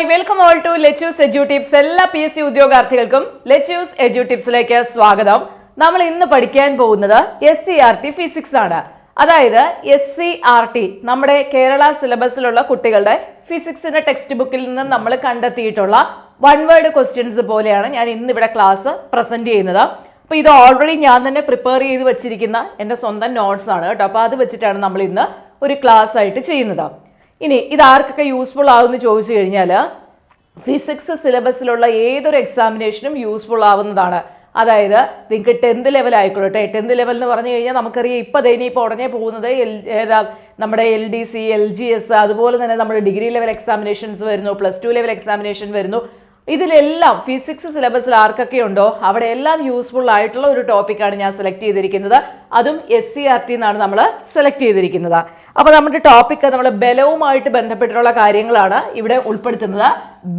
Hi welcome all to lettuce edu tips എല്ലാ P S C ഉദ്യോഗാർത്ഥികൾക്കും lettuce edu ടിപ്സിലേക്ക് സ്വാഗതം. നമ്മൾ ഇന്ന് പഠിക്കാൻ പോകുന്നത് S C R T physics ആണ്. അതായത് എസ് സി ആർ ടി നമ്മുടെ കേരള സിലബസിലുള്ള കുട്ടികളുടെ ഫിസിക്സിന്റെ ടെക്സ്റ്റ് ബുക്കിൽ നിന്ന് നമ്മൾ കണ്ടെത്തിയിട്ടുള്ള വൺ വേർഡ് ക്വസ്റ്റ്യൻസ് പോലെയാണ് ഞാൻ ഇന്ന് ഇവിടെ ക്ലാസ് പ്രസന്റ് ചെയ്യുന്നത്. അപ്പോൾ ഇത് ഓൾറെഡി ഞാൻ തന്നെ പ്രിപ്പയർ ചെയ്ത് വെച്ചിരിക്കുന്ന എന്റെ സ്വന്തം നോട്ട്സ് ആണ് കേട്ടോ. അപ്പോൾ അത് വെച്ചിട്ടാണ് നമ്മൾ ഇന്ന് ഒരു ക്ലാസ് ആയിട്ട് ചെയ്യുന്നത്. ഇനി ഇത് ആർക്കൊക്കെ യൂസ്ഫുൾ ആകുമെന്ന് ചോദിച്ചു കഴിഞ്ഞാൽ ഫിസിക്സ് സിലബസിലുള്ള ഏതൊരു എക്സാമിനേഷനും യൂസ്ഫുൾ ആവുന്നതാണ്. അതായത് നിങ്ങൾക്ക് ടെൻത്ത് ലെവൽ ആയിക്കോട്ടെ ടെൻത്ത് ലെവൽ എന്ന് പറഞ്ഞു കഴിഞ്ഞാൽ നമുക്കറിയാം ഇപ്പോൾ ദേ ഇനിയിപ്പോൾ ഉടനെ പോകുന്നത് എൽ ഏതാ നമ്മുടെ L D C L G S അതുപോലെ തന്നെ നമ്മുടെ ഡിഗ്രി ലെവൽ എക്സാമിനേഷൻസ് വരുന്നു പ്ലസ് ടു ലെവൽ എക്സാമിനേഷൻ വരുന്നു. ഇതിലെല്ലാം ഫിസിക്സ് സിലബസിൽ ആർക്കൊക്കെ ഉണ്ടോ? അവിടെ എല്ലാം യൂസ്ഫുൾ ആയിട്ടുള്ള ഒരു ടോപ്പിക്കാണ് ഞാൻ സെലക്ട് ചെയ്തിരിക്കുന്നത്. അതും എസ് സി ആർ ടി എന്നാണ് നമ്മൾ സെലക്ട് ചെയ്തിരിക്കുന്നത്. അപ്പോൾ നമ്മുടെ ടോപ്പിക്ക് നമ്മൾ ബലവുമായിട്ട് ബന്ധപ്പെട്ടിട്ടുള്ള കാര്യങ്ങളാണ് ഇവിടെ ഉൾപ്പെടുത്തുന്നത്.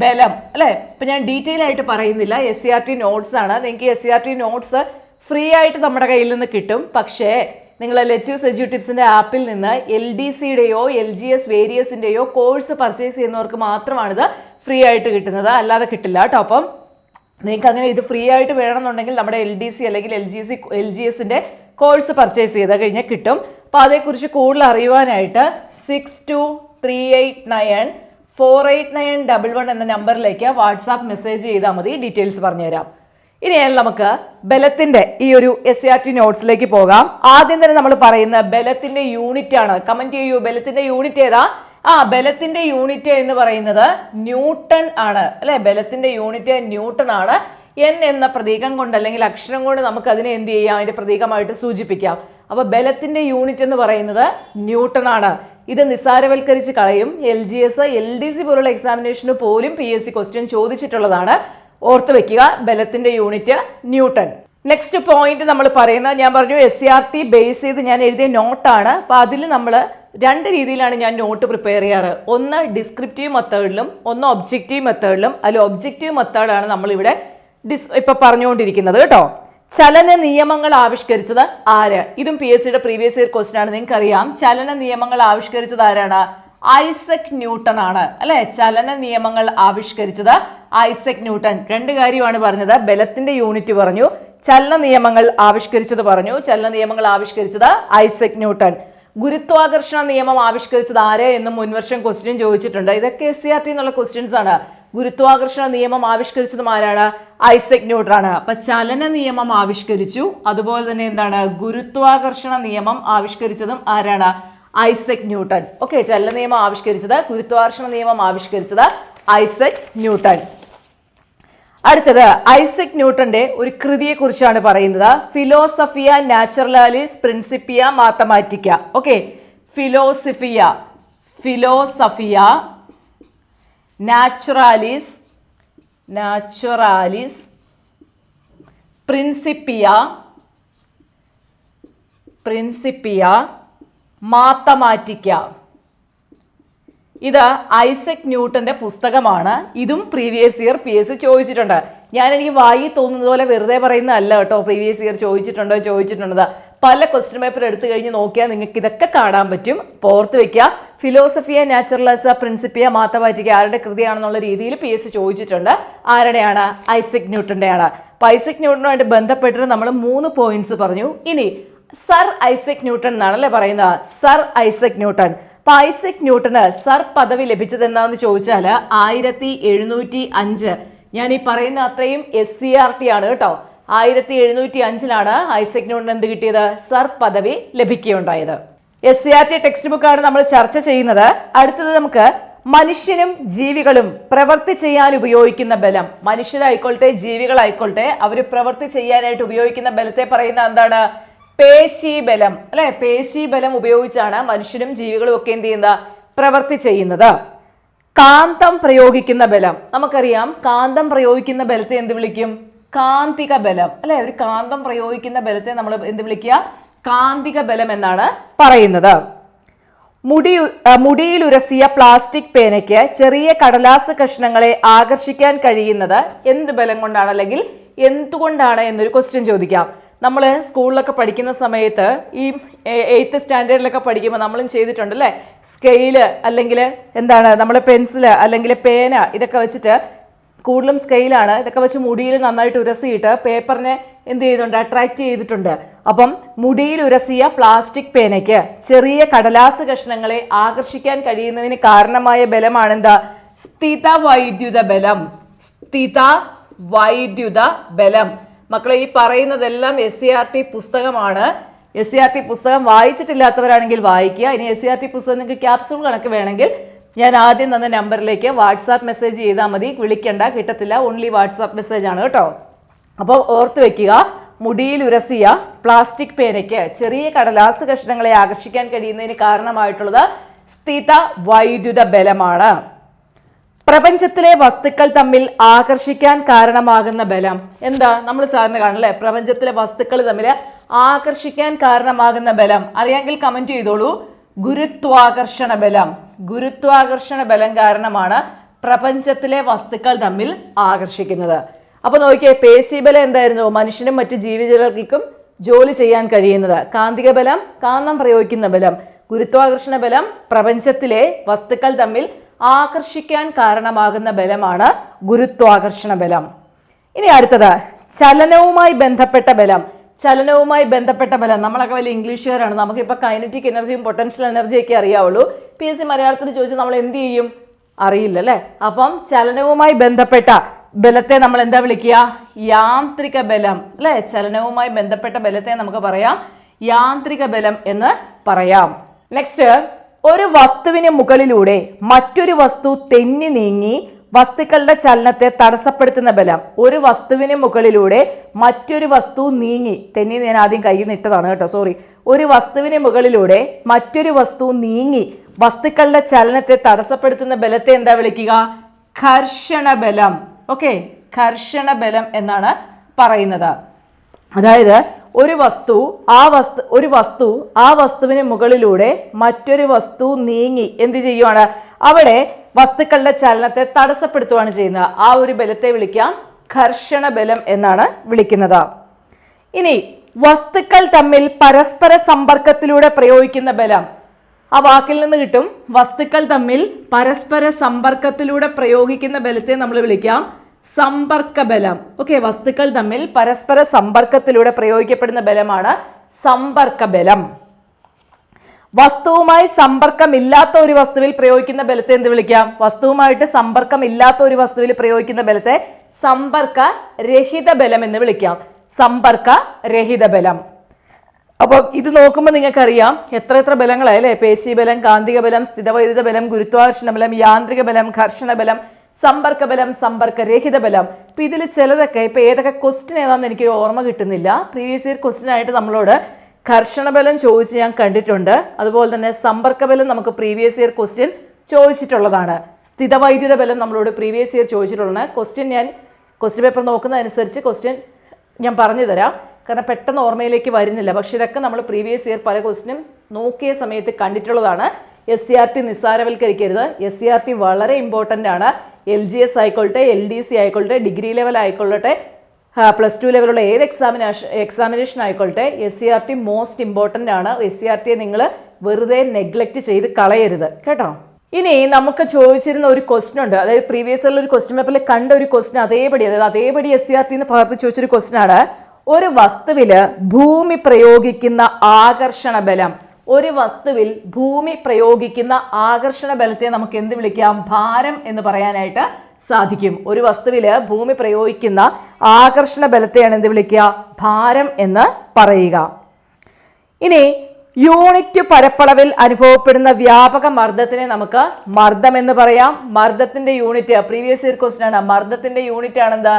ബലം അല്ലേ? ഇപ്പം ഞാൻ ഡീറ്റെയിൽ ആയിട്ട് പറയുന്നില്ല. S C R T notes ആണ്. നിങ്ങൾക്ക് S C R T notes free ആയിട്ട് നമ്മുടെ കയ്യിൽ നിന്ന് കിട്ടും. പക്ഷേ നിങ്ങൾ എജ്യൂ ടിപ്സിന്റെ ആപ്പിൽ നിന്ന് എൽ ഡി സിയുടെയോ എൽ ജി എസ് വേരിയസിന്റെയോ കോഴ്സ് പർച്ചേസ് ചെയ്യുന്നവർക്ക് മാത്രമാണിത് ഫ്രീ ആയിട്ട് കിട്ടുന്നത്. അല്ലാതെ കിട്ടില്ല കേട്ടോ അപ്പം. നിങ്ങൾക്ക് അങ്ങനെ ഇത് ഫ്രീ ആയിട്ട് വേണമെന്നുണ്ടെങ്കിൽ നമ്മുടെ എൽ ഡി സി അല്ലെങ്കിൽ L G C L G എസിന്റെ കോഴ്സ് പർച്ചേസ് ചെയ്ത് കഴിഞ്ഞാൽ കിട്ടും. അപ്പോൾ അതേക്കുറിച്ച് കൂടുതൽ അറിയുവാനായിട്ട് six two three eight nine four eight nine double one എന്ന നമ്പറിലേക്ക് വാട്സാപ്പ് മെസ്സേജ് ചെയ്താൽ മതി. ഡീറ്റെയിൽസ് പറഞ്ഞുതരാം. ഇനി നമുക്ക് ബലത്തിന്റെ ഈ ഒരു എസ് സി ആർ ടി നോട്ട്സിലേക്ക് പോകാം. ആദ്യം തന്നെ നമ്മൾ പറയുന്ന ബലത്തിന്റെ യൂണിറ്റ് ആണ്. കമന്റ് ചെയ്യൂ. ബലത്തിന്റെ യൂണിറ്റ് ഏതാ? ആ ബലത്തിന്റെ യൂണിറ്റ് എന്ന് പറയുന്നത് ന്യൂട്ടൺ ആണ്. അല്ലെ? ബലത്തിന്റെ യൂണിറ്റ് ന്യൂട്ടൺ ആണ്. എൻ എന്ന പ്രതീകം കൊണ്ട് അല്ലെങ്കിൽ അക്ഷരം കൊണ്ട് നമുക്ക് അതിനെ എന്ത് ചെയ്യാം? അതിന്റെ പ്രതീകമായിട്ട് സൂചിപ്പിക്കാം. അപ്പൊ ബലത്തിന്റെ യൂണിറ്റ് എന്ന് പറയുന്നത് ന്യൂട്ടൺ ആണ്. ഇത് നിസ്സാരവൽക്കരിച്ച് കളയും. L G S L D C പോലുള്ള എക്സാമിനേഷന് പോലും പി എസ് സി ക്വസ്റ്റ്യൻ ചോദിച്ചിട്ടുള്ളതാണ്. ഓർത്ത് വെക്കുക ബലത്തിന്റെ യൂണിറ്റ് ന്യൂട്ടൺ. നെക്സ്റ്റ് പോയിന്റ് നമ്മൾ പറയുന്നത് ഞാൻ പറഞ്ഞു S C R T base ചെയ്ത് ഞാൻ എഴുതിയ നോട്ടാണ് അപ്പൊ അതിൽ നമ്മൾ രണ്ട് രീതിയിലാണ് ഞാൻ നോട്ട് പ്രിപ്പയർ ചെയ്യാറ്. ഒന്ന് ഡിസ്ക്രിപ്റ്റീവ് മെത്തേഡിലും ഒന്ന് ഒബ്ജക്റ്റീവ് മെത്തേഡിലും അതിൽ ഒബ്ജക്റ്റീവ് മെത്തേഡാണ് നമ്മളിവിടെ ഡിസ് ഇപ്പൊ പറഞ്ഞുകൊണ്ടിരിക്കുന്നത് കേട്ടോ. ചലന നിയമങ്ങൾ ആവിഷ്കരിച്ചത് ആര്? ഇതും പി എസ് സിയുടെ പ്രീവിയസ് ഇയർ ക്വസ്റ്റൻ ആണ് നിങ്ങൾക്ക് അറിയാം ചലന നിയമങ്ങൾ ആവിഷ്കരിച്ചത് ആരാണ്? ഐസക് ന്യൂട്ടൺ ആണ്. അല്ലെ? ചലന നിയമങ്ങൾ ആവിഷ്കരിച്ചത് ഐസക് ന്യൂട്ടൺ രണ്ട് കാര്യമാണ് പറഞ്ഞത്. ബലത്തിന്റെ യൂണിറ്റ് പറഞ്ഞു. ചലന നിയമങ്ങൾ ആവിഷ്കരിച്ചത് പറഞ്ഞു. ചലന നിയമങ്ങൾ ആവിഷ്കരിച്ചത് ഐസക് ന്യൂട്ടൺ. ഗുരുത്വാകർഷണ നിയമം ആവിഷ്കരിച്ചത് ആര് എന്നും മുൻവർഷം ക്വസ്റ്റ്യൻ ചോദിച്ചിട്ടുണ്ട്. ഇതൊക്കെ എസ് സി ആർ ടി എന്നുള്ള ക്വസ്റ്റ്യൻസ് ആണ്. ഗുരുത്വാകർഷണ നിയമം ആവിഷ്കരിച്ചതും ആരാണ്? ഐസക് ന്യൂട്ടൺ ആണ് അപ്പൊ ചലന നിയമം ആവിഷ്കരിച്ചു. അതുപോലെ തന്നെ എന്താണ്? ഗുരുത്വാകർഷണ നിയമം ആവിഷ്കരിച്ചതും ആരാണ്? Isaac Newton. ഓക്കെ ചലന നിയമം ആവിഷ്കരിച്ചത് ഗുരുത്വാകർഷണ നിയമം ആവിഷ്കരിച്ചത് ഐസക് ന്യൂട്ടൺ. അടുത്തത് ഐസക് ന്യൂട്ടന്റെ ഒരു കൃതിയെ കുറിച്ചാണ് പറയുന്നത്. Philosophiae Naturalis Principia Mathematica. Okay Philosophiae Philosophiae Naturalis Naturalis Principia Principia Mathematica. ഇത് ഐസക് ന്യൂട്ടന്റെ പുസ്തകമാണ്. ഇതും പ്രീവിയസ് ഇയർ പി എസ് ചോദിച്ചിട്ടുണ്ട്. ഞാൻ എനിക്ക് വായി തോന്നുന്നത് പോലെ വെറുതെ പറയുന്നതല്ല കേട്ടോ. പ്രീവിയസ് ഇയർ ചോദിച്ചിട്ടുണ്ടോ? ചോദിച്ചിട്ടുണ്ടത്. പല ക്വസ്റ്റ്യൻ പേപ്പർ എടുത്തു കഴിഞ്ഞ് നോക്കിയാൽ നിങ്ങൾക്ക് ഇതൊക്കെ കാണാൻ പറ്റും. പോർത്ത് വെക്കുക. ഫിലോസഫിയ നാച്ചുറലസ് പ്രിൻസിപ്പിയ മാത്തമാറ്റിക്ക ആരുടെ കൃതിയാണെന്നുള്ള രീതിയിൽ പി എസ് ചോദിച്ചിട്ടുണ്ട്. ആരുടെയാണ്? ഐസക് ന്യൂട്ടന്റെയാണ്. അപ്പൊ ഐസക് ന്യൂട്ടനുമായിട്ട് ബന്ധപ്പെട്ടിട്ട് നമ്മൾ മൂന്ന് പോയിന്റ്സ് പറഞ്ഞു. ഇനി സർ ഐസക് ന്യൂട്ടൺ എന്നാണല്ലേ പറയുന്നത്? സർ ഐസക് ന്യൂട്ടൺ അപ്പൊ ഐസക് ന്യൂട്ടന് സർ പദവി ലഭിച്ചത് എന്താന്ന് ചോദിച്ചാൽ ആയിരത്തി എഴുന്നൂറ്റി അഞ്ച് ഞാൻ ഈ പറയുന്ന അത്രയും എസ് സി ആർ ടി ആണ് കേട്ടോ. ആയിരത്തി എഴുന്നൂറ്റി അഞ്ചിലാണ് ഐസക് ന്യൂട്ടൻ എന്ത് കിട്ടിയത്? സർ പദവി ലഭിക്കുകയുണ്ടായത്. S C R T text ബുക്കാണ് നമ്മൾ ചർച്ച ചെയ്യുന്നത്. അടുത്തത് നമുക്ക് മനുഷ്യനും ജീവികളും പ്രവൃത്തി ചെയ്യാൻ ഉപയോഗിക്കുന്ന ബലം. മനുഷ്യരായിക്കോട്ടെ ജീവികളായിക്കോട്ടെ അവർ പ്രവൃത്തി ചെയ്യാനായിട്ട് ഉപയോഗിക്കുന്ന ബലത്തെ പറയുന്ന എന്താണ്? പേശീബലം അല്ലെ? പേശീബലം ഉപയോഗിച്ചാണ് മനുഷ്യനും ജീവികളും ഒക്കെ എന്ത് ചെയ്യുന്നത്? പ്രവൃത്തി ചെയ്യുന്നത്. കാന്തം പ്രയോഗിക്കുന്ന ബലം. നമുക്കറിയാം കാന്തം പ്രയോഗിക്കുന്ന ബലത്തെ എന്ത് വിളിക്കും? കാന്തിക ബലം. അല്ലെ? ഒരു കാന്തം പ്രയോഗിക്കുന്ന ബലത്തെ നമ്മൾ എന്ത് വിളിക്കുക? കാന്തിക ബലം എന്നാണ് പറയുന്നത്. മുടി മുടിയിലുരസിയ പ്ലാസ്റ്റിക് പേനയ്ക്ക് ചെറിയ കടലാസ് കഷ്ണങ്ങളെ ആകർഷിക്കാൻ കഴിയുന്നത് എന്ത് ബലം കൊണ്ടാണ്? അല്ലെങ്കിൽ എന്തുകൊണ്ടാണ് എന്നൊരു ക്വസ്റ്റ്യൻ ചോദിക്കാം. നമ്മൾ സ്കൂളിലൊക്കെ പഠിക്കുന്ന സമയത്ത് ഈ എയ്ത്ത് സ്റ്റാൻഡേർഡിലൊക്കെ പഠിക്കുമ്പോൾ നമ്മളും ചെയ്തിട്ടുണ്ട് അല്ലേ സ്കെയിൽ അല്ലെങ്കിൽ എന്താണ്? നമ്മൾ പെൻസിൽ അല്ലെങ്കിൽ പേന ഇതൊക്കെ വെച്ചിട്ട് കൂടുതലും സ്കെയിലാണ് ഇതൊക്കെ വെച്ച് മുടിയിൽ നന്നായിട്ട് ഉരസിയിട്ട് പേപ്പറിനെ എന്ത് ചെയ്തിട്ടുണ്ട്? അട്രാക്ട് ചെയ്തിട്ടുണ്ട്. അപ്പം മുടിയിൽ ഉരസിയ പ്ലാസ്റ്റിക് പേനയ്ക്ക് ചെറിയ കടലാസ് കഷ്ണങ്ങളെ ആകർഷിക്കാൻ കഴിയുന്നതിന് കാരണമായ ബലമാണെന്താ? സ്ഥിത വൈദ്യുത ബലം. സ്ഥിത വൈദ്യുത ബലം. മക്കളെ ഈ പറയുന്നതെല്ലാം എസ് സി ആർ ടി പുസ്തകമാണ്. എസ് സി ആർ ടി പുസ്തകം വായിച്ചിട്ടില്ലാത്തവരാണെങ്കിൽ വായിക്കുക. ഇനി എസ് സി ആർ ടി പുസ്തകം നിങ്ങൾക്ക് ക്യാപ്സൂൾ കണക്ക് വേണമെങ്കിൽ ഞാൻ ആദ്യം തന്ന നമ്പറിലേക്ക് വാട്സാപ്പ് മെസ്സേജ് ചെയ്താൽ മതി. വിളിക്കണ്ട കിട്ടത്തില്ല. ഓൺലി വാട്സാപ്പ് മെസ്സേജ് ആണ് കേട്ടോ. അപ്പോൾ ഓർത്ത് വെക്കുക മുടിയിൽ ഉരസിയ പ്ലാസ്റ്റിക് പേനയ്ക്ക് ചെറിയ കടലാസ് കഷ്ണങ്ങളെ ആകർഷിക്കാൻ കഴിയുന്നതിന് കാരണമായിട്ടുള്ളത് സ്ഥിത വൈദ്യുത ബലമാണ്. പ്രപഞ്ചത്തിലെ വസ്തുക്കൾ തമ്മിൽ ആകർഷിക്കാൻ കാരണമാകുന്ന ബലം. എന്താ? നമ്മൾ സാറിന് കാണല്ലേ പ്രപഞ്ചത്തിലെ വസ്തുക്കൾ തമ്മിൽ ആകർഷിക്കാൻ കാരണമാകുന്ന ബലം. അറിയാമെങ്കിൽ കമന്റ് ചെയ്തോളൂ. ഗുരുത്വാകർഷണ ബലം. ഗുരുത്വാകർഷണ ബലം കാരണമാണ് പ്രപഞ്ചത്തിലെ വസ്തുക്കൾ തമ്മിൽ ആകർഷിക്കുന്നത്. അപ്പൊ നോക്കിയേ പേശീബലം എന്തായിരുന്നു? മനുഷ്യനും മറ്റ് ജീവികൾക്കും ജോലി ചെയ്യാൻ കഴിയുന്നത്. കാന്തിക ബലം കാന്തം പ്രയോഗിക്കുന്ന ബലം. ഗുരുത്വാകർഷണ ബലം പ്രപഞ്ചത്തിലെ വസ്തുക്കൾ തമ്മിൽ ആകർഷിക്കാൻ കാരണമാകുന്ന ബലമാണ് ഗുരുത്വാകർഷണ ബലം. ഇനി അടുത്തത് ചലനവുമായി ബന്ധപ്പെട്ട ബലം. ചലനവുമായി ബന്ധപ്പെട്ട ബലം. നമ്മളൊക്കെ വലിയ ഇംഗ്ലീഷുകാരാണ്. നമുക്കിപ്പോൾ കൈനറ്റിക് എനർജിയും പൊട്ടൻഷ്യൽ എനർജിയും ഒക്കെ അറിയാവുള്ളൂ. പി എസ് സി മലയാളത്തിൽ ചോദിച്ചാൽ നമ്മൾ എന്ത് ചെയ്യും? അറിയില്ല അല്ലേ? അപ്പം ചലനവുമായി ബന്ധപ്പെട്ട ബലത്തെ നമ്മൾ എന്താ വിളിക്കുക? യാന്ത്രിക ബലം അല്ലേ? ചലനവുമായി ബന്ധപ്പെട്ട ബലത്തെ നമുക്ക് പറയാം. യാന്ത്രിക ബലം എന്ന് പറയാം. നെക്സ്റ്റ് ഒരു വസ്തുവിന് മുകളിലൂടെ മറ്റൊരു വസ്തു തെന്നി നീങ്ങി വസ്തുക്കളുടെ ചലനത്തെ തടസ്സപ്പെടുത്തുന്ന ബലം. ഒരു വസ്തുവിന് മുകളിലൂടെ മറ്റൊരു വസ്തു നീങ്ങി. തെന്നി ഞാൻ ആദ്യം കൈ നിട്ടതാണ് കേട്ടോ സോറി ഒരു വസ്തുവിന് മുകളിലൂടെ മറ്റൊരു വസ്തു നീങ്ങി വസ്തുക്കളുടെ ചലനത്തെ തടസ്സപ്പെടുത്തുന്ന ബലത്തെ എന്താ വിളിക്കുക? ഘർഷണ ബലം. ഓക്കെ ഘർഷണ ബലം എന്നാണ് പറയുന്നത്. അതായത് ഒരു വസ്തു ആ വസ്തു ഒരു വസ്തു ആ വസ്തുവിന് മുകളിലൂടെ മറ്റൊരു വസ്തു നീങ്ങി എന്ത് ചെയ്യുവാണ്? അവിടെ വസ്തുക്കളുടെ ചലനത്തെ തടസ്സപ്പെടുത്തുകയാണ് ചെയ്യുന്നത്. ആ ഒരു ബലത്തെ വിളിക്കാം ഘർഷണ ബലം എന്നാണ് വിളിക്കുന്നത്. ഇനി വസ്തുക്കൾ തമ്മിൽ പരസ്പര സമ്പർക്കത്തിലൂടെ പ്രയോഗിക്കുന്ന ബലം. ആ വാക്കിൽ നിന്ന് കിട്ടും വസ്തുക്കൾ തമ്മിൽ പരസ്പര സമ്പർക്കത്തിലൂടെ പ്രയോഗിക്കുന്ന ബലത്തെ നമ്മൾ വിളിക്കാം സമ്പർക്ക ബലം ഓക്കെ വസ്തുക്കൾ തമ്മിൽ പരസ്പര സമ്പർക്കത്തിലൂടെ പ്രയോഗിക്കപ്പെടുന്ന ബലമാണ് സമ്പർക്ക ബലം വസ്തുവുമായി സമ്പർക്കമില്ലാത്ത ഒരു വസ്തുവിൽ പ്രയോഗിക്കുന്ന ബലത്തെ എന്ത് വിളിക്കാം? വസ്തുവുമായിട്ട് സമ്പർക്കമില്ലാത്ത ഒരു വസ്തുവിൽ പ്രയോഗിക്കുന്ന ബലത്തെ സമ്പർക്ക രഹിത ബലം എന്ന് വിളിക്കാം. സമ്പർക്ക രഹിത ബലം അപ്പം ഇത് നോക്കുമ്പോൾ നിങ്ങൾക്കറിയാം എത്ര എത്ര ബലങ്ങളായല്ലേ പേശി ബലം കാന്തിക ബലം സ്ഥിതവൈദ്യുത ബലം ഗുരുത്വാകർഷണ ബലം യാന്ത്രിക ബലം ഘർഷണ ബലം സമ്പർക്ക ബലം സമ്പർക്ക രഹിത ബലം ഇപ്പം ഇതിൽ ചിലതൊക്കെ ഇപ്പോൾ ഏതൊക്കെ ക്വസ്റ്റ്യൻ ഏതാണെന്ന് എനിക്ക് ഓർമ്മ കിട്ടുന്നില്ല. പ്രീവിയസ് ഇയർ ക്വസ്റ്റ്യൻ ആയിട്ട് നമ്മളോട് ഘർഷണബലം ചോദിച്ച് ഞാൻ കണ്ടിട്ടുണ്ട്. അതുപോലെ തന്നെ സമ്പർക്ക ബലം നമുക്ക് പ്രീവിയസ് ഇയർ ക്വസ്റ്റ്യൻ ചോദിച്ചിട്ടുള്ളതാണ്. സ്ഥിതവൈദ്യുത ബലം നമ്മളോട് പ്രീവിയസ് ഇയർ ചോദിച്ചിട്ടുള്ളതാണ്. ക്വസ്റ്റ്യൻ ഞാൻ ക്വസ്റ്റ്യൻ പേപ്പർ നോക്കുന്നതനുസരിച്ച് ക്വസ്റ്റ്യൻ ഞാൻ പറഞ്ഞു തരാം. കാരണം പെട്ടെന്ന് ഓർമ്മയിലേക്ക് വരുന്നില്ല. പക്ഷെ ഇതൊക്കെ നമ്മൾ പ്രീവിയസ് ഇയർ പല ക്വസ്റ്റിനും നോക്കിയ സമയത്ത് കണ്ടിട്ടുള്ളതാണ്. എസ് സി ആർ ടി നിസ്സാരവൽക്കരിക്കരുത്. എസ് സി ആർ ടി വളരെ ഇമ്പോർട്ടന്റ് ആണ്. എൽ ജി എസ് ആയിക്കോട്ടെ എൽ ഡി സി ആയിക്കോട്ടെ ഡിഗ്രി ലെവൽ ആയിക്കൊള്ളട്ടെ പ്ലസ് ടു ലെവലുള്ള ഏത് എക്സാമിനേഷൻ എക്സാമിനേഷൻ ആയിക്കോട്ടെ S C R T most important ആണ്. എസ് സി ആർ ടിയെ നിങ്ങൾ വെറുതെ നെഗ്ലക്റ്റ് ചെയ്ത് കളയരുത്. കേട്ടോ? ഇനി നമുക്ക് ചോദിച്ചിരുന്ന ഒരു ക്വസ്റ്റൻ ഉണ്ട്. അതായത് പ്രീവിയസ് ഒരു ക്വസ്റ്റ്യൻ പേപ്പറിൽ കണ്ട ഒരു ക്വസ്റ്റൻ അതേപടി അതായത് അതേപടി എസ് സി ആർ ടി എന്ന് പകർത്തി ചോദിച്ചൊരു ക്വസ്റ്റൻ ആണ്. ഒരു വസ്തുവിൽ ഭൂമി പ്രയോഗിക്കുന്ന ആകർഷണ ബലം ഒരു വസ്തുവിൽ ഭൂമി പ്രയോഗിക്കുന്ന ആകർഷണ ബലത്തെ നമുക്ക് എന്ത് വിളിക്കാം? ഭാരം എന്ന് പറയാനായിട്ട് സാധിക്കും. ഒരു വസ്തുവിൽ ഭൂമി പ്രയോഗിക്കുന്ന ആകർഷണ ബലത്തെയാണ് എന്ത് വിളിക്കുക? ഭാരം എന്ന് പറയുക. ഇനി യൂണിറ്റ് പരപ്പളവിൽ അനുഭവപ്പെടുന്ന വ്യാപക മർദ്ദത്തിനെ നമുക്ക് മർദ്ദം എന്ന് പറയാം. മർദ്ദത്തിന്റെ യൂണിറ്റ് പ്രീവിയസ് ഇയർ ക്വസ്റ്റൻ ആണ്. മർദ്ദത്തിന്റെ യൂണിറ്റ് ആണെന്ത്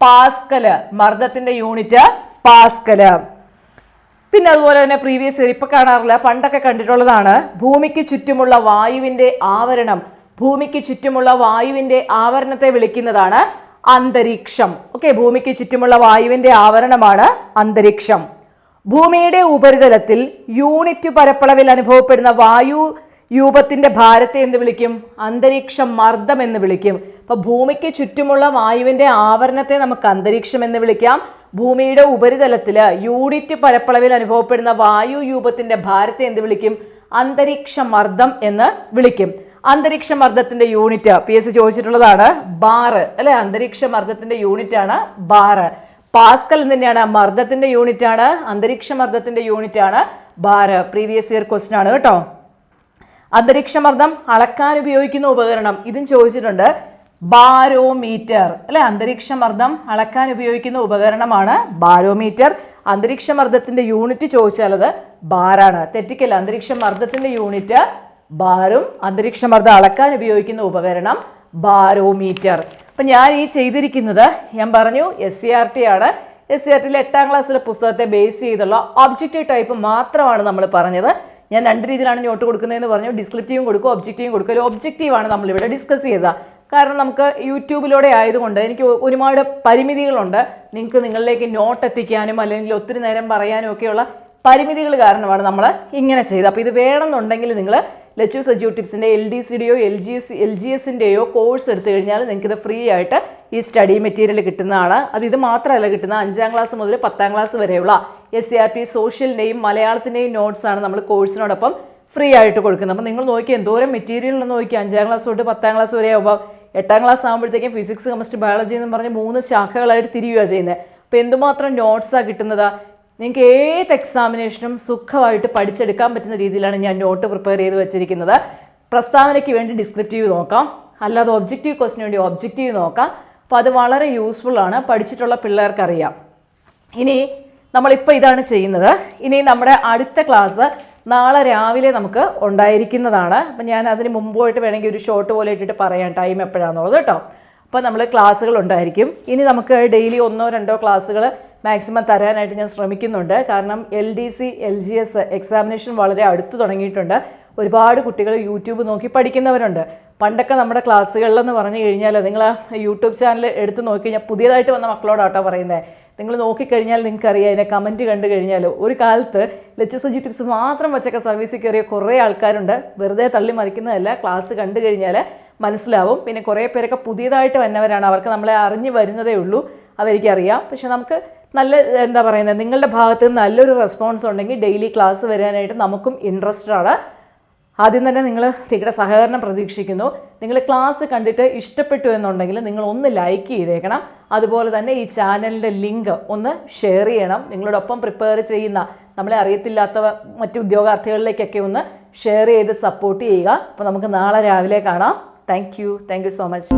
പാസ്കൽ. മർദ്ദത്തിന്റെ യൂണിറ്റ് പാസ്കൽ. പിന്നെ അതുപോലെ തന്നെ പ്രീവിയസ് ഇയർ ഇപ്പൊ കാണാറില്ല. പണ്ടൊക്കെ കണ്ടിട്ടുള്ളതാണ് ഭൂമിക്ക് ചുറ്റുമുള്ള വായുവിന്റെ ആവരണം. ഭൂമിക്ക് ചുറ്റുമുള്ള വായുവിന്റെ ആവരണത്തെ വിളിക്കുന്നതാണ് അന്തരീക്ഷം. ഓക്കെ ഭൂമിക്ക് ചുറ്റുമുള്ള വായുവിന്റെ ആവരണമാണ് അന്തരീക്ഷം. ഭൂമിയുടെ ഉപരിതലത്തിൽ യൂണിറ്റ് പരപ്പളവിൽ അനുഭവപ്പെടുന്ന വായു യൂപത്തിന്റെ ഭാരത്തെ എന്ത് വിളിക്കും? അന്തരീക്ഷ മർദ്ദം എന്ന് വിളിക്കും. അപ്പൊ ഭൂമിക്ക് ചുറ്റുമുള്ള വായുവിന്റെ ആവരണത്തെ നമുക്ക് അന്തരീക്ഷം എന്ന് വിളിക്കാം. ഭൂമിയുടെ ഉപരിതലത്തിൽ യൂണിറ്റ് പരപ്പളവിൽ അനുഭവപ്പെടുന്ന വായു യൂപത്തിന്റെ ഭാരത്തെ എന്ത് വിളിക്കും? അന്തരീക്ഷ മർദ്ദം എന്ന് വിളിക്കും. അന്തരീക്ഷ മർദ്ദത്തിന്റെ യൂണിറ്റ് പി എസ് ചോദിച്ചിട്ടുള്ളതാണ് ബാറ് അല്ലെ? അന്തരീക്ഷ മർദ്ദത്തിന്റെ യൂണിറ്റ് ആണ് ബാറ് പാസ്കൽ തന്നെയാണ് മർദ്ദത്തിന്റെ യൂണിറ്റ് ആണ് അന്തരീക്ഷ മർദ്ദത്തിന്റെ യൂണിറ്റ് ആണ് ബാറ് പ്രീവിയസ് ഇയർ ക്വസ്റ്റൻ ആണ് കേട്ടോ. അന്തരീക്ഷമർദ്ദം അളക്കാൻ ഉപയോഗിക്കുന്ന ഉപകരണം. ഇതും ചോദിച്ചിട്ടുണ്ട്. ബാരോമീറ്റർ. അല്ലെ? അന്തരീക്ഷമർദ്ദം അളക്കാൻ ഉപയോഗിക്കുന്ന ഉപകരണമാണ് ബാരോമീറ്റർ. അന്തരീക്ഷമർദ്ദത്തിന്റെ യൂണിറ്റ് ചോദിച്ചാൽ അത് ബാറാണ്. തെറ്റിക്കല്ല. അന്തരീക്ഷമർദ്ദത്തിന്റെ യൂണിറ്റ് ബാറും അന്തരീക്ഷമർദ്ദം അളക്കാൻ ഉപയോഗിക്കുന്ന ഉപകരണം ബാരോമീറ്റർ. അപ്പൊ ഞാൻ ഈ ചെയ്തിരിക്കുന്നത് ഞാൻ പറഞ്ഞു എസ് സി ആർ ടി ആണ്. എസ് സി ആർ ടിയിലെ എട്ടാം ക്ലാസ്സിലെ പുസ്തകത്തെ ബേസ് ചെയ്തുള്ള ഒബ്ജക്റ്റീവ് ടൈപ്പ് മാത്രമാണ് നമ്മൾ പറഞ്ഞത്. ഞാൻ രണ്ട് രീതിയിലാണ് നോട്ട് കൊടുക്കുന്നതെന്ന് പറഞ്ഞു. ഡിസ്ക്രിപ്റ്റീവും കൊടുക്കും ഒബ്ജക്റ്റീവും കൊടുക്കും. ഒരു ഒബ്ജക്റ്റീവാണ് നമ്മളിവിടെ ഡിസ്കസ് ചെയ്തത്. കാരണം നമുക്ക് യൂട്യൂബിലൂടെ ആയതുകൊണ്ട് എനിക്ക് ഒരുപാട് പരിമിതികളുണ്ട്. നിങ്ങൾക്ക് നിങ്ങളിലേക്ക് നോട്ട് എത്തിക്കാനും അല്ലെങ്കിൽ ഒത്തിരി നേരം പറയാനും ഒക്കെയുള്ള പരിമിതികൾ കാരണമാണ് നമ്മൾ ഇങ്ങനെ ചെയ്തത്. അപ്പോൾ ഇത് വേണമെന്നുണ്ടെങ്കിൽ നിങ്ങൾ ലച്ചു സജീവ് ടിപ്സിന്റെ L D സിയുടെയോ L G S L G എസിന്റെയോ course എടുത്തു കഴിഞ്ഞാൽ നിങ്ങൾക്കിത് ഫ്രീ ആയിട്ട് ഈ സ്റ്റഡി മെറ്റീരിയൽ കിട്ടുന്നതാണ്. അത് ഇത് മാത്രമല്ല കിട്ടുന്ന അഞ്ചാം ക്ലാസ് മുതൽ പത്താം ക്ലാസ് വരെയുള്ള എസ് സി ആർ ടി സോഷ്യലിന്റെയും മലയാളത്തിന്റെയും നോട്ട്സാണ് നമ്മൾ കോഴ്സിനോടൊപ്പം ഫ്രീ ആയിട്ട് കൊടുക്കുന്നത്. അപ്പോൾ നിങ്ങൾ നോക്കി എന്തോരം മെറ്റീരിയൽ എന്ന് നോക്കി അഞ്ചാം ക്ലാസ് തൊട്ട് പത്താം ക്ലാസ് വരെ ആകുമ്പോൾ എട്ടാം ക്ലാസ് ആകുമ്പോഴത്തേക്കും ഫിസിക്സ് കെമിസ്ട്രി ബയോളജി എന്ന് പറഞ്ഞ് മൂന്ന് ശാഖകളായിട്ട് തിരിയുകയാണ് ചെയ്യുന്നത് അപ്പോൾ എന്തുമാത്രം നോട്ട്സാണ് കിട്ടുന്നത്? നിങ്ങൾക്ക് ഏത് എക്സാമിനേഷനും സുഖമായിട്ട് പഠിച്ചെടുക്കാൻ പറ്റുന്ന രീതിയിലാണ് ഞാൻ നോട്ട് പ്രിപ്പയർ ചെയ്ത് വെച്ചിരിക്കുന്നത്. പ്രസ്താവനയ്ക്ക് വേണ്ടി ഡിസ്ക്രിപ്റ്റീവ് നോക്കാം. അല്ലാതെ ഒബ്ജക്റ്റീവ് ക്വസ്റ്റിന് വേണ്ടി ഒബ്ജക്റ്റീവ് നോക്കാം. അപ്പോൾ അത് വളരെ യൂസ്ഫുള്ളാണ് പഠിച്ചിട്ടുള്ള പിള്ളേർക്കറിയാം. ഇനി നമ്മളിപ്പോൾ ഇതാണ് ചെയ്യുന്നത്. ഇനി നമ്മുടെ അടുത്ത ക്ലാസ് നാളെ രാവിലെ നമുക്ക് ഉണ്ടായിരിക്കുന്നതാണ്. അപ്പം ഞാൻ അതിന് മുമ്പായിട്ട് വേണമെങ്കിൽ ഒരു ഷോർട്ട് പോലെ ഇട്ടിട്ട് പറയാം ടൈം എപ്പോഴാണെന്നുള്ളത് കേട്ടോ. അപ്പോൾ നമ്മൾ ക്ലാസ്സുകൾ ഉണ്ടായിരിക്കും. ഇനി നമുക്ക് ഡെയിലി ഒന്നോ രണ്ടോ ക്ലാസ്സുകൾ മാക്സിമം തരാനായിട്ട് ഞാൻ ശ്രമിക്കുന്നുണ്ട്. കാരണം L D C L G S examination വളരെ അടുത്ത് തുടങ്ങിയിട്ടുണ്ട്. ഒരുപാട് കുട്ടികൾ യൂട്യൂബ് നോക്കി പഠിക്കുന്നവരുണ്ട്. പണ്ടൊക്കെ നമ്മുടെ ക്ലാസ്സുകളിലെന്ന് പറഞ്ഞു കഴിഞ്ഞാൽ നിങ്ങൾ യൂട്യൂബ് ചാനൽ എടുത്ത് നോക്കി കഴിഞ്ഞാൽ പുതിയതായിട്ട് വന്ന മക്കളോടാട്ടോ പറയുന്നത് നിങ്ങൾ നോക്കിക്കഴിഞ്ഞാൽ നിങ്ങൾക്കറിയാം അതിനെ കമന്റ് കണ്ടു കഴിഞ്ഞാൽ ഒരു കാലത്ത് ലെച്ചു സജി ടിപ്സ് മാത്രം വെച്ചൊക്കെ സർവീസിൽ കയറിയ കുറേ ആൾക്കാരുണ്ട്. വെറുതെ തള്ളി മറിക്കുന്നതല്ല ക്ലാസ് കണ്ടു കഴിഞ്ഞാൽ മനസ്സിലാവും. പിന്നെ കുറേ പേരൊക്കെ പുതിയതായിട്ട് വന്നവരാണ്. അവർക്ക് നമ്മളെ അറിഞ്ഞു വരുന്നതേ ഉള്ളൂ. അതെനിക്കറിയാം. പക്ഷെ നമുക്ക് നല്ല എന്താ പറയുന്നത് നിങ്ങളുടെ ഭാഗത്ത് നല്ലൊരു റെസ്പോൺസ് ഉണ്ടെങ്കിൽ ഡെയിലി ക്ലാസ് വരാനായിട്ട് നമുക്കും ഇൻട്രസ്റ്റഡ് ആണ്. ആദ്യം തന്നെ നിങ്ങൾ നിങ്ങളുടെ സഹകരണം പ്രതീക്ഷിക്കുന്നു. നിങ്ങൾ ക്ലാസ് കണ്ടിട്ട് ഇഷ്ടപ്പെട്ടു എന്നുണ്ടെങ്കിൽ നിങ്ങൾ ഒന്ന് ലൈക്ക് ചെയ്തേക്കണം. അതുപോലെ തന്നെ ഈ ചാനലിന്റെ ലിങ്ക് ഒന്ന് ഷെയർ ചെയ്യണം. നിങ്ങളോടൊപ്പം പ്രിപ്പയർ ചെയ്യുന്ന നമ്മളെ അറിയത്തില്ലാത്ത മറ്റു ഉദ്യോഗാർത്ഥികളിലേക്കൊക്കെ ഒന്ന് ഷെയർ ചെയ്ത് സപ്പോർട്ട് ചെയ്യുക. അപ്പോൾ നമുക്ക് നാളെ രാവിലെ കാണാം. Thank you thank you so much